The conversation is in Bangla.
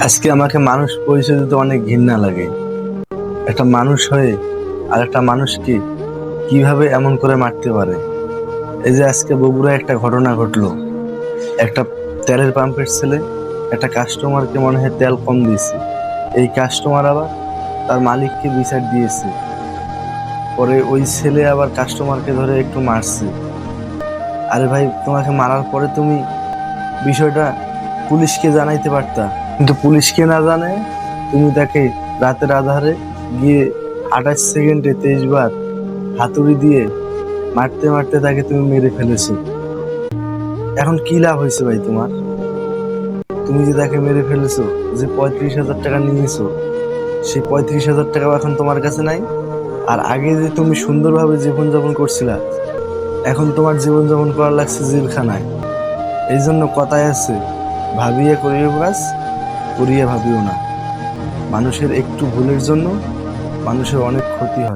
আজকে আমাকে মানুষ পরিচয় দিতে অনেক ঘৃণা লাগে। একটা মানুষ হয়ে আর একটা মানুষকে কীভাবে এমন করে মারতে পারে? এই যে আজকে বগুড়া একটা ঘটনা ঘটলো। একটা তেলের পাম্পের ছেলে একটা কাস্টমারকে মনে হয় তেল কম দিয়েছে। এই কাস্টমার আবার তার মালিককে বিচার দিয়েছে। পরে ওই ছেলে আবার কাস্টমারকে ধরে একটু মারছে। আরে ভাই, তোমাকে মারার পরে তুমি বিষয়টা পুলিশকে জানাইতে পারতা? কিন্তু পুলিশকে না জানে, তুমি তাকে রাতের আধারে গিয়ে আঠাশ সেকেন্ডে তেইশ বার হাতুড়ি দিয়ে মারতে মারতে তাকে তুমি মেরে ফেলেছো। এখন কি লাভ হয়েছে ভাই তোমার? তুমি যে তাকে মেরে ফেলেছো, যে পঁয়ত্রিশ হাজার টাকা নিয়েছো, সেই পঁয়ত্রিশ হাজার টাকাও এখন তোমার কাছে নাই। আর আগে যে তুমি সুন্দরভাবে জীবনযাপন করছিলা, এখন তোমার জীবনযাপন করার লাগছে জেলখানায়। এই জন্য কথায় আছে, ভাবিয়ে করিও কাজ করিয়ে ভাবিও না। মানুষের একটু ভুলের জন্য মানুষের অনেক ক্ষতি হয়।